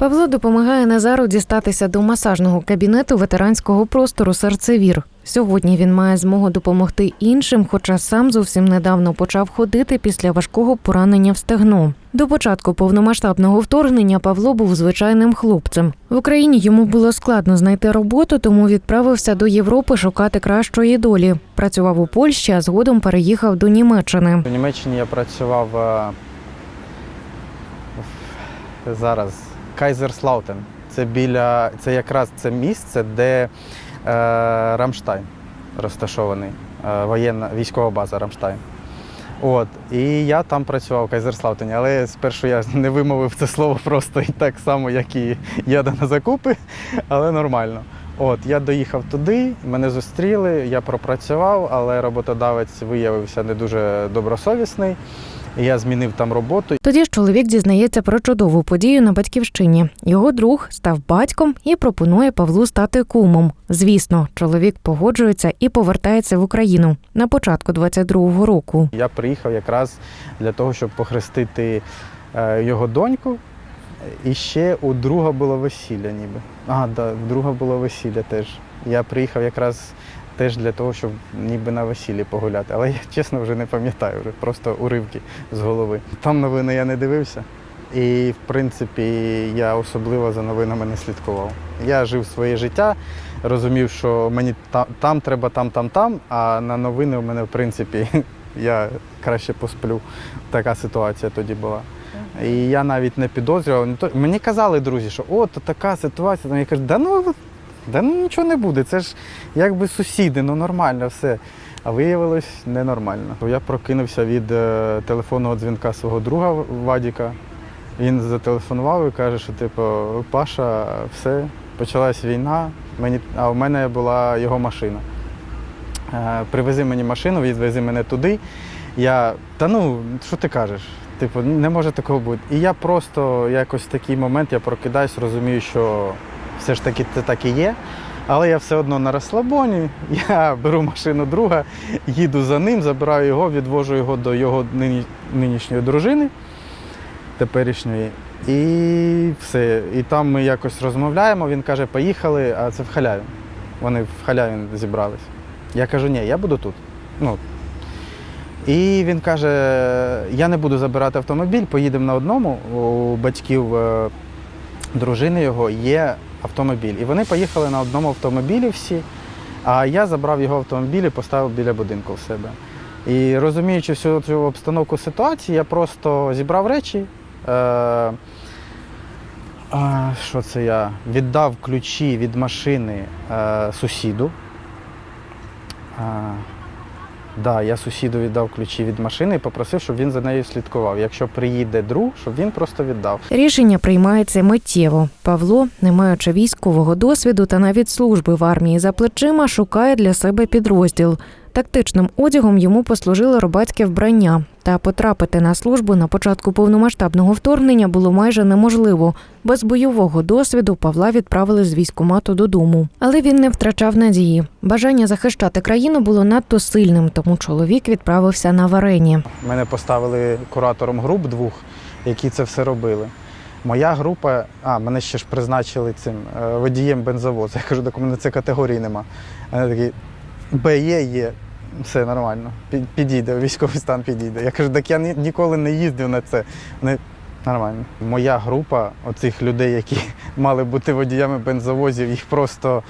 Павло допомагає Назару дістатися до масажного кабінету ветеранського простору серцевір. Сьогодні він має змогу допомогти іншим, хоча сам зовсім недавно почав ходити після важкого поранення в стегно. До початку повномасштабного вторгнення Павло був звичайним хлопцем. В Україні йому було складно знайти роботу, тому відправився до Європи шукати кращої долі. Працював у Польщі, а згодом переїхав до Німеччини. У Німеччині я працював е, зараз Кайзерслаутен. Це біля це якраз це місце, де е, Рамштайн розташований, е, воєнна військова база Рамштайн. От, і я там працював в Кайзерслаутені, але спершу я не вимовив це слово просто так само, як і їду на закупи, але нормально. От, я доїхав туди, мене зустріли, я пропрацював, але роботодавець виявився не дуже добросовісний. Я змінив там роботу. Тоді ж чоловік дізнається про чудову подію на батьківщині. Його друг став батьком і пропонує Павлу стати кумом. Звісно, чоловік погоджується і повертається в Україну на початку 22-го року. Я приїхав якраз для того, щоб похрестити е, його доньку. І ще у друга було весілля, ніби. А, да, у друга було весілля теж. Я приїхав якраз теж для того, щоб ніби на весіллі погуляти. Але я чесно вже не пам'ятаю, вже просто уривки з голови. Там новини я не дивився. І, в принципі, я особливо за новинами не слідкував. Я жив своє життя, розумів, що мені там, там треба, там, там, там, а на новини у мене, в принципі, я краще посплю. Така ситуація тоді була. І я навіть не підозрював. Не Мені казали друзі, що от така ситуація. Я кажу, да ну, да ну нічого не буде. Це ж якби сусіди, ну нормально все. А виявилось ненормально. Я прокинувся від е, телефонного дзвінка свого друга Вадіка. Він зателефонував і каже, що типу, Паша, все, почалась війна, мені, а в мене була його машина. Е, Привези мені машину, відвези мене туди. Я, та ну, що ти кажеш? Типу, не може такого бути. І я просто якось в такий момент я прокидаюсь, розумію, що все ж таки це так і є. Але я все одно на розслабоні. Я беру машину друга, їду за ним, забираю його, відвожу його до його нинішньої дружини теперішньої. І все. І там ми якось розмовляємо. Він каже, поїхали, а це в халяві. Вони в халяві зібрались. Я кажу, ні, я буду тут. Ну, і він каже: я не буду забирати автомобіль, поїдемо на одному. У батьків е, дружини його є автомобіль. І вони поїхали на одному автомобілі всі, а я забрав його автомобіль і поставив біля будинку в себе. І розуміючи всю цю обстановку ситуації, я просто зібрав речі. Е, а, що це я? Віддав ключі від машини е, сусіду. А, Да, я сусіду віддав ключі від машини і попросив, щоб він за нею слідкував. Якщо приїде друг, щоб він просто віддав. Рішення приймається миттєво. Павло, не маючи військового досвіду та навіть служби в армії за плечима, шукає для себе підрозділ. Тактичним одягом йому послужило рибацьке вбрання. Та потрапити на службу на початку повномасштабного вторгнення було майже неможливо. Без бойового досвіду Павла відправили з військкомату додому. Але він не втрачав надії. Бажання захищати країну було надто сильним, тому чоловік відправився на варені. Мене поставили куратором груп двох, які це все робили. Моя група, а мене ще ж призначили цим е, водієм бензовозу. Я кажу, так у мене це категорії нема. Вони такі, Б є, є, все нормально. Підійде, військовий стан підійде. Я кажу, так я ні- ніколи не їздив на це. Вони нормально. Моя група оцих людей, які мали бути водіями бензовозів, їх просто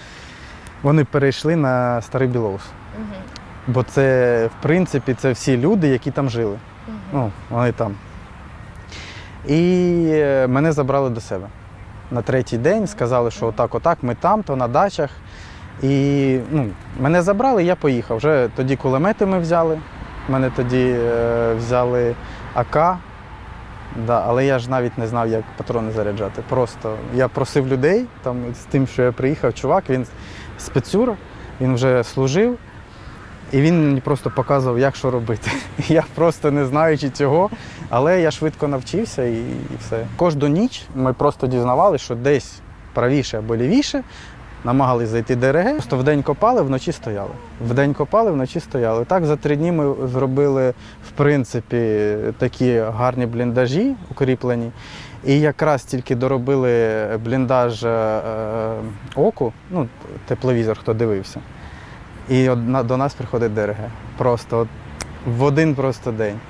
вони перейшли на старий білоус. Бо це, в принципі, це всі люди, які там жили. Ну, вони там. І е, мене забрали до себе. На третій день сказали, що отак, отак, ми там, то на дачах. І ну, мене забрали, я поїхав. Вже тоді кулемети ми взяли. Мене тоді е, взяли АК. Да, але я ж навіть не знав, як патрони заряджати. Просто я просив людей, там, з тим, що я приїхав, чувак, він спецюр, він вже служив. І він мені просто показував, як що робити. Я просто не знаючи цього, але я швидко навчився і, і все. Кожну ніч ми просто дізнавалися, що десь правіше або лівіше намагались зайти ДРГ. Просто вдень копали, вночі стояли. Вдень копали, вночі стояли. Так за три дні ми зробили, в принципі, такі гарні бліндажі укріплені. І якраз тільки доробили бліндаж е, е, оку, ну, тепловізор, хто дивився. І до нас приходить ДРГ. Просто от, в один просто день.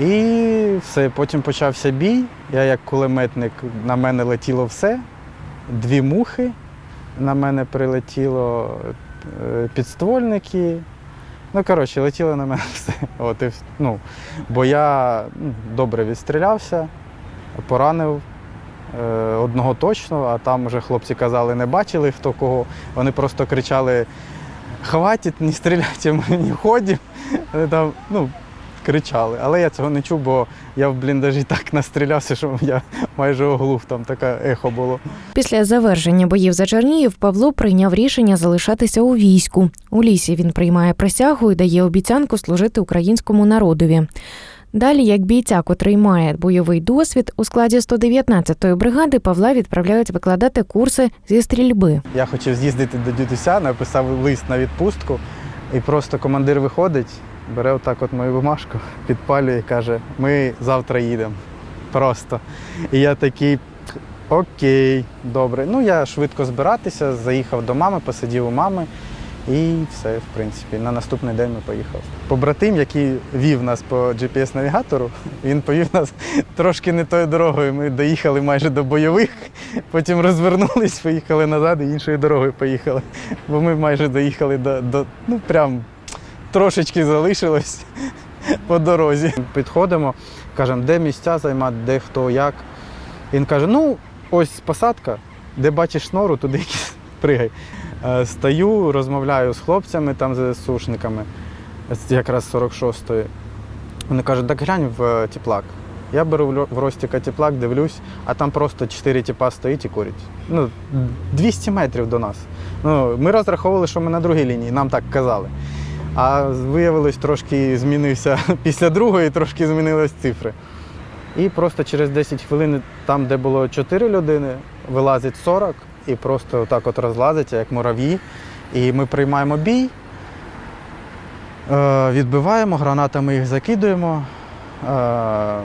І все, потім почався бій. Я як кулеметник, на мене летіло все. Дві мухи на мене прилетіло, е, підствольники. Ну, коротше, летіло на мене все. От, і, ну, бо я ну, добре відстрілявся, поранив е, одного точно, а там вже хлопці казали, не бачили хто кого. Вони просто кричали: хватить, не стріляйте, ми не ходимо. Там, ну, кричали. Але я цього не чув, бо я в бліндажі так настрілявся, що я майже оглух, там таке ехо було. Після завершення боїв за Чернігів Павло прийняв рішення залишатися у війську. У лісі він приймає присягу і дає обіцянку служити українському народові. Далі, як бійця, котрий має бойовий досвід, у складі 119-ї бригади Павла відправляють викладати курси зі стрільби. Я хотів з'їздити до дідуся, написав лист на відпустку, і просто командир виходить, бере отак от мою бумажку, підпалює і каже: ми завтра їдемо. Просто. І я такий. Окей, добре. Ну я швидко збиратися, заїхав до мами, посидів у мами і все, в принципі. На наступний день ми поїхали. Побратим, який вів нас по GPS-навігатору, він повів нас трошки не тою дорогою. Ми доїхали майже до бойових, потім розвернулись, поїхали назад і іншою дорогою поїхали. Бо ми майже доїхали до, до ну прям трошечки залишилось по дорозі. Підходимо, кажемо, де місця займати, де хто, як. Він каже: ну, ось посадка, де бачиш нору, туди пригай. Е, Стою, розмовляю з хлопцями, там з сушниками, якраз 46-ї. Вони кажуть, так глянь в е, теплак. Я беру в Ростіка теплак, дивлюсь, а там просто 4 тіпа стоїть і курять. Ну, 200 метрів до нас. Ну, ми розраховували, що ми на другій лінії, нам так казали. А виявилось, трошки змінився після другої, трошки змінились цифри. І просто через 10 хвилин, там, де було 4 людини, вилазить 40 і просто так от розлазиться, як мурав'ї. І ми приймаємо бій, е, відбиваємо, гранатами їх закидуємо. Е,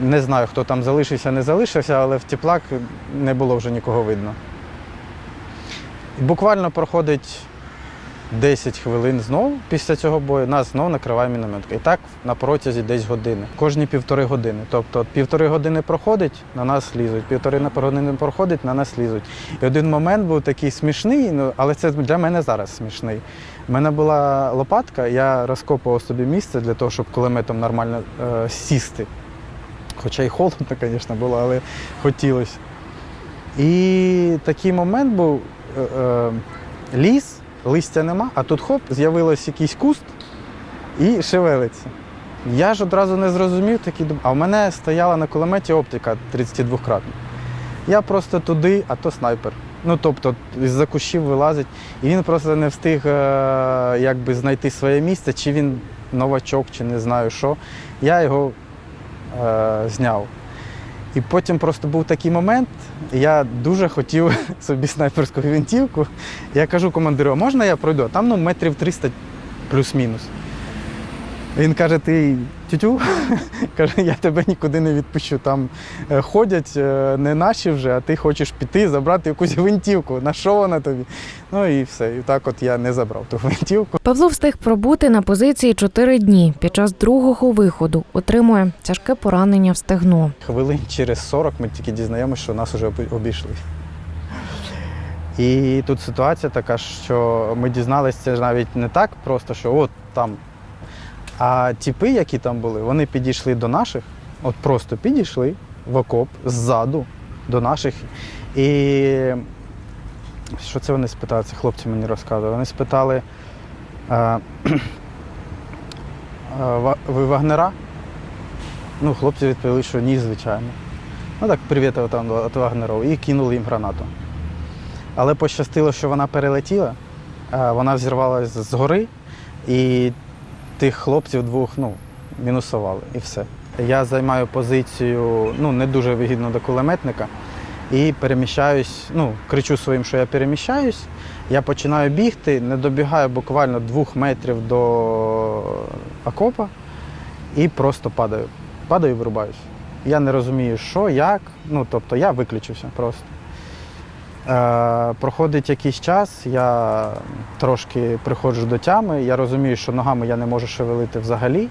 Не знаю, хто там залишився, не залишився, але в теплак не було вже нікого видно. Буквально проходить 10 хвилин знову після цього бою нас знову накриває мінометка. І так на протязі десь години. Кожні півтори години. Тобто півтори години проходить, на нас лізуть, півтори на- години проходить, на нас лізуть. І один момент був такий смішний, ну, але це для мене зараз смішний. У мене була лопатка, я розкопував собі місце для того, щоб кулеметом нормально е, сісти. Хоча й холодно, звісно, було, але хотілося. І такий момент був е, е, ліс, листя нема, а тут хоп, з'явилось якийсь куст і шевелиться. Я ж одразу не зрозумів, такий а в мене стояла на кулеметі оптика 32-кратна. Я просто туди, а то снайпер. Ну тобто з-за кущів вилазить, і він просто не встиг е, якби знайти своє місце, чи він новачок, чи не знаю що. Я його е, зняв. І потім просто був такий момент, я дуже хотів собі снайперську гвинтівку. Я кажу командиру, можна я пройду? Там ну, метрів 300 плюс-мінус. Він каже, ти тютю? каже, я тебе нікуди не відпущу. Там е, ходять е, не наші вже, а ти хочеш піти, забрати якусь гвинтівку. На що вона тобі? Ну і все. І так от я не забрав ту гвинтівку. Павло встиг пробути на позиції чотири дні. Під час другого виходу отримує тяжке поранення в стегно. Хвилин через 40 ми тільки дізнаємося, що нас вже обійшли. І тут ситуація така, що ми дізналися навіть не так просто, що от там. А тіпи, які там були, вони підійшли до наших, от просто підійшли в окоп ззаду до наших. І що це вони спитали? Це хлопці мені розказували. Вони спитали, а, а, ви вагнера? Ну, хлопці відповіли, що ні, звичайно. Ну так, привіт там від Вагнеров, і кинули їм гранату. Але пощастило, що вона перелетіла, а вона взірвалася з гори, і тих хлопців двох ну, мінусували, і все. Я займаю позицію ну, не дуже вигідно до кулеметника і переміщаюсь, ну, кричу своїм, що я переміщаюсь. Я починаю бігти, не добігаю буквально двох метрів до окопа і просто падаю. Падаю і вирубаюсь. Я не розумію, що, як. Ну, тобто я виключився просто. Е, проходить якийсь час, я трошки приходжу до тями, я розумію, що ногами я не можу шевелити взагалі.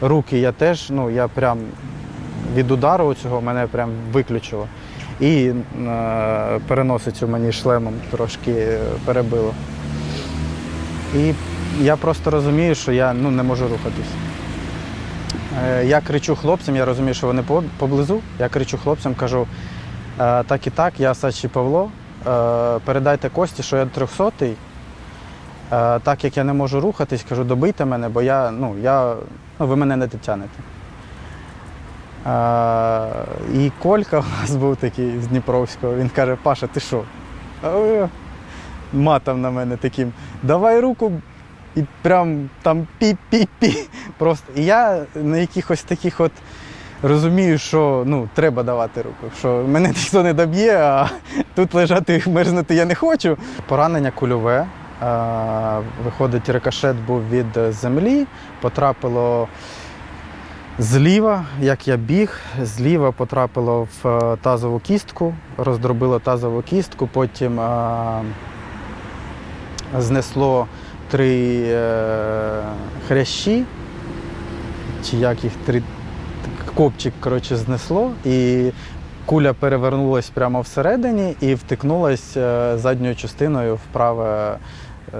Руки я теж, ну я прям від удару цього мене прям виключило. І е, переносицю мені шлемом трошки перебило. І я просто розумію, що я ну, не можу рухатись. Е, Я кричу хлопцям, я розумію, що вони поблизу. Я кричу хлопцям, кажу, «Е, так і так, я Сачі Павло. Е, Передайте Кості, що я трьохсотий. Е, Так як я не можу рухатись, кажу, добийте мене, бо я, ну, я, ну, ви мене не дотягнете. Е, І Колька у нас був такий з Дніпровського, він каже, Паша, ти що? «Е, Матом на мене таким, давай руку, і прям там пі-пі-пі. Просто. І я на якихось таких от розумію, що ну, треба давати руку, що мене ніхто не доб'є, а тут лежати мерзнути я не хочу. Поранення кульове. е, Виходить, рикошет був від землі, потрапило зліва, як я біг, зліва потрапило в е, тазову кістку, роздробило тазову кістку, потім е, знесло три е, хрящі, чи як їх три копчик коротше, знесло, і куля перевернулась прямо всередині і втикнулась е, задньою частиною в праве е,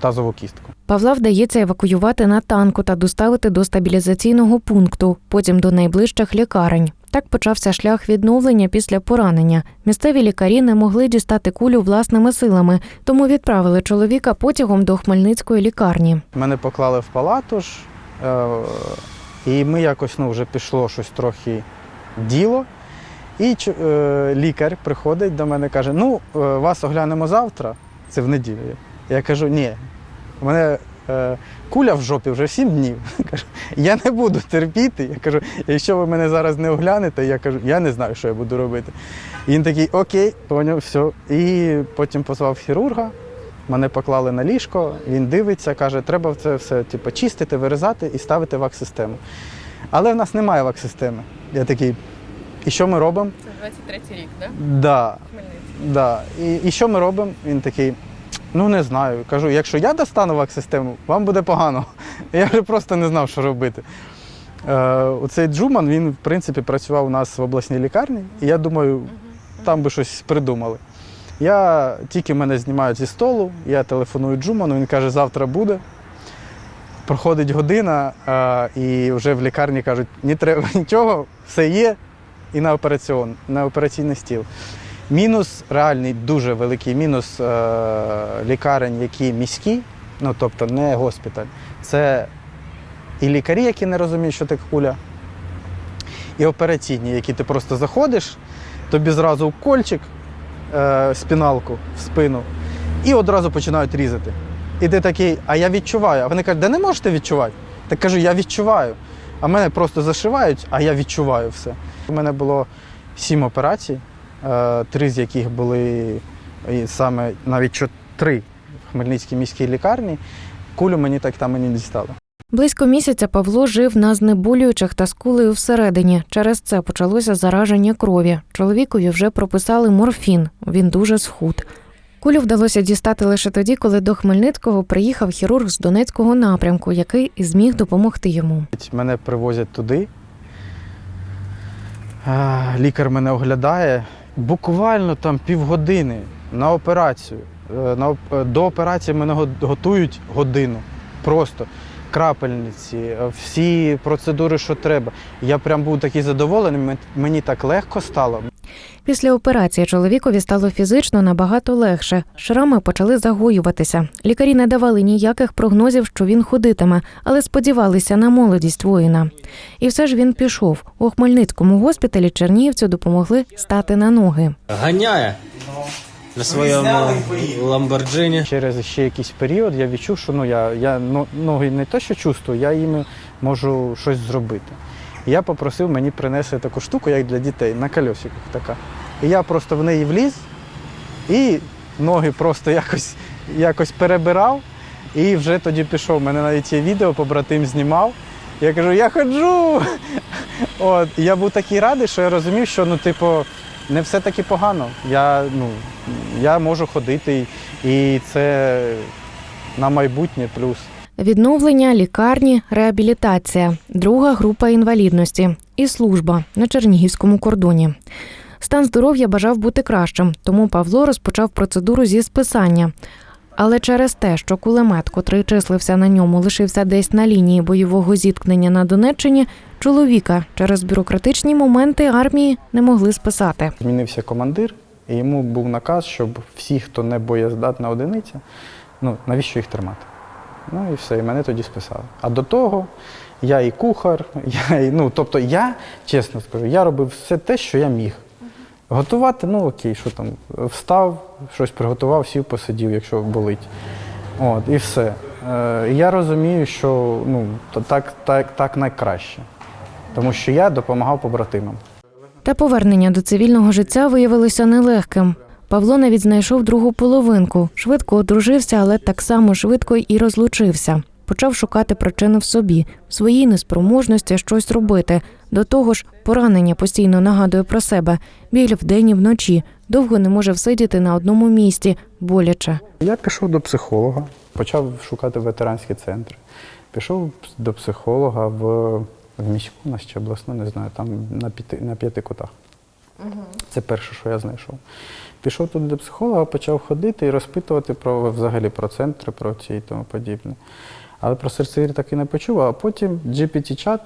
тазову кістку. Павла вдається евакуювати на танку та доставити до стабілізаційного пункту, потім до найближчих лікарень. Так почався шлях відновлення після поранення. Місцеві лікарі не могли дістати кулю власними силами, тому відправили чоловіка потягом до Хмельницької лікарні. Мене поклали в палату ж, е, і ми якось ну, вже пішло щось трохи діло. І е, лікар приходить до мене каже: ну, е, вас оглянемо завтра, це в неділю. Я кажу, ні, у мене е, куля в жопі вже сім днів. Кажу, я не буду терпіти. Я кажу, якщо ви мене зараз не оглянете, я кажу, я не знаю, що я буду робити. І він такий, окей, поняв, все. І потім позвав хірурга. Мене поклали на ліжко, він дивиться, каже, треба це все типу, чистити, вирізати і ставити вак-систему. Але в нас немає вак-системи. Я такий, і що ми робимо? Це 23-й рік, так? Да, Хмельницький. да. І, і що ми робимо? Він такий, ну не знаю. Кажу, якщо я достану вак-систему, вам буде погано. Я вже просто не знав, що робити. Е, оцей Джуман, він, в принципі, працював у нас в обласній лікарні, і я думаю, там би щось придумали. Я тільки мене знімають зі столу, я телефоную Джуману, він каже, завтра буде. Проходить година, а, і вже в лікарні кажуть, не треба нічого, все є, і на, операціон, на операційний стіл. Мінус, реальний дуже великий мінус е, лікарень, які міські, ну тобто не госпіталь, це і лікарі, які не розуміють, що таке куля, і операційні, які ти просто заходиш, тобі зразу кольчик, е, спіналку в спину, і одразу починають різати. І ти такий, а я відчуваю. А вони кажуть, да не можете відчувати. Так кажу, я відчуваю. А мене просто зашивають, а я відчуваю все. У мене було сім операцій, е, три з яких були і саме навіть три в Хмельницькій міській лікарні. Кулю мені так там і не дістали. Близько місяця Павло жив на знеболюючих та з кулею всередині. Через це почалося зараження крові. Чоловікові вже прописали морфін. Він дуже схуд. Кулю вдалося дістати лише тоді, коли до Хмельницького приїхав хірург з Донецького напрямку, який і зміг допомогти йому. Мене привозять туди. Лікар мене оглядає. Буквально там півгодини на операцію. Е, е, до операції мене готують годину. Просто крапельниці, е, всі процедури, що треба. Я прям був такий задоволений, мені так легко стало. Після операції чоловікові стало фізично набагато легше. Шрами почали загоюватися. Лікарі не давали ніяких прогнозів, що він ходитиме, але сподівалися на молодість воїна. І все ж він пішов. У Хмельницькому госпіталі Чернігівцю допомогли стати на ноги. Ганяє на своєму ламборджині. Через ще якийсь період я відчув, що ну, я, я ну, ноги не то, що чувствую, я їми можу щось зробити. І я попросив мені принесли таку штуку, як для дітей, на кольосиках така. І я просто в неї вліз і ноги просто якось, якось перебирав. І вже тоді пішов. У мене навіть є відео, побратим знімав. Я кажу, я ходжу. От, я був такий радий, що я розумів, що ну, типу, не все таки погано. Я, ну, я можу ходити, і це на майбутнє плюс. Відновлення, лікарні, реабілітація, друга група інвалідності і служба на Чернігівському кордоні. Стан здоров'я бажав бути кращим, тому Павло розпочав процедуру зі списання. Але через те, що кулемет, котрий числився на ньому, лишився десь на лінії бойового зіткнення на Донеччині, чоловіка через бюрократичні моменти армії не могли списати. Змінився командир, і йому був наказ, щоб всі, хто не боєздатна одиниця, ну, навіщо їх тримати? Ну і все, і мене тоді списали. А до того я і кухар, я і, ну, тобто я, чесно скажу, я робив все те, що я міг. Готувати, ну окей, що там, встав, щось приготував, сів, посидів, якщо болить. От, і все. Е, я розумію, що ну, то так, так, так найкраще. Тому що я допомагав побратимам. Та повернення до цивільного життя виявилося нелегким. Павло навіть знайшов другу половинку, швидко одружився, але так само швидко і розлучився. Почав шукати причини в собі, в своїй неспроможності щось робити. До того ж, поранення постійно нагадує про себе. Біль вдень і вночі. Довго не може всидіти на одному місці, боляче. Я пішов до психолога, почав шукати ветеранські центри. Пішов до психолога в, в міську, нас чи обласну, не знаю, там на п'яти, на п'яти кутах. Це перше, що я знайшов. Пішов туди до психолога, почав ходити і розпитувати про взагалі про центри, про ці і тому подібне. Але про серцевір так і не почув, а потім GPT-чат.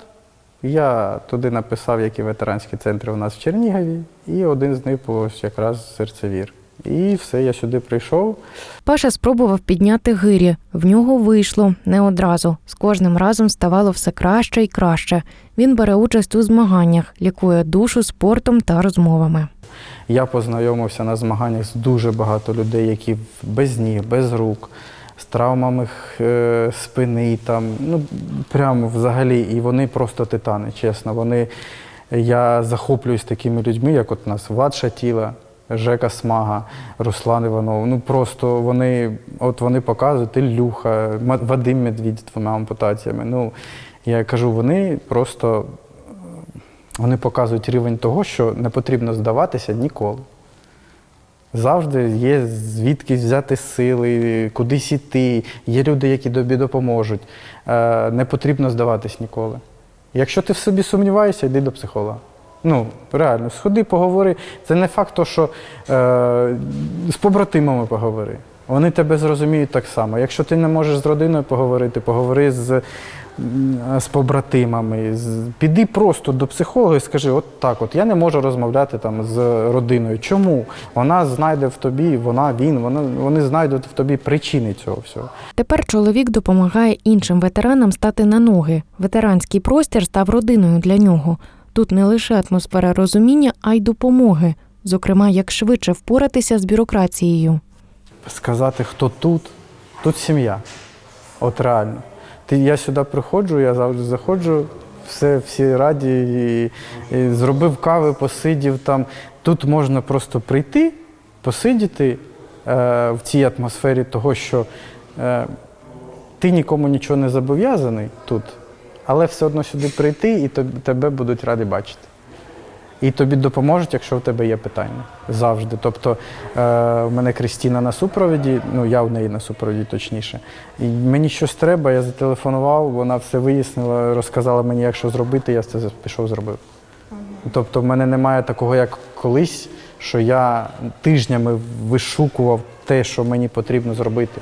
Я туди написав, які ветеранські центри у нас в Чернігові, і один з них був якраз серцевір. І все, я сюди прийшов. Паша спробував підняти гирі. В нього вийшло не одразу. З кожним разом ставало все краще і краще. Він бере участь у змаганнях, лікує душу спортом та розмовами. Я познайомився на змаганнях з дуже багато людей, які без ніг, без рук, травмами е, спини, там, ну прямо взагалі, і вони просто титани, чесно. Вони, я захоплююсь такими людьми, як от у нас Влад Шатіла, Жека Смага, Руслан Іванов. Ну просто вони, от вони показують Ілюха, Вадим Медвідь з двома ампутаціями. Ну, я кажу, вони просто вони показують рівень того, що не потрібно здаватися ніколи. Завжди є звідки взяти сили, кудись іти. Є люди, які тобі допоможуть. Е, не потрібно здаватись ніколи. Якщо ти в собі сумніваєшся, йди до психолога. Ну, реально, сходи, поговори. Це не факт, то, що е, з побратимами поговори. Вони тебе зрозуміють так само. Якщо ти не можеш з родиною поговорити, поговори з, з побратимами. Піди просто до психолога і скажи, от так, от я не можу розмовляти там з родиною. Чому? Вона знайде в тобі, вона, він, вона, вони знайдуть в тобі причини цього всього. Тепер чоловік допомагає іншим ветеранам стати на ноги. Ветеранський простір став родиною для нього. Тут не лише атмосфера розуміння, а й допомоги. Зокрема, як швидше впоратися з бюрократією. сказати, хто тут, тут сім'я. От реально. Ти, я сюди приходжу, я завжди заходжу, все, всі раді, і, і зробив кави, посидів там. Тут можна просто прийти, посидіти е, в цій атмосфері того, що е, ти нікому нічого не зобов'язаний тут, але все одно сюди прийти і тобі, тебе будуть раді бачити. І тобі допоможуть, якщо в тебе є питання. Завжди. Тобто е, в мене Крістіна на супровіді, ну я в неї на супровіді точніше. І мені щось треба, я зателефонував, вона все вияснила, розказала мені, як що зробити, я це пішов зробив. Тобто в мене немає такого, як колись, що я тижнями вишукував те, що мені потрібно зробити.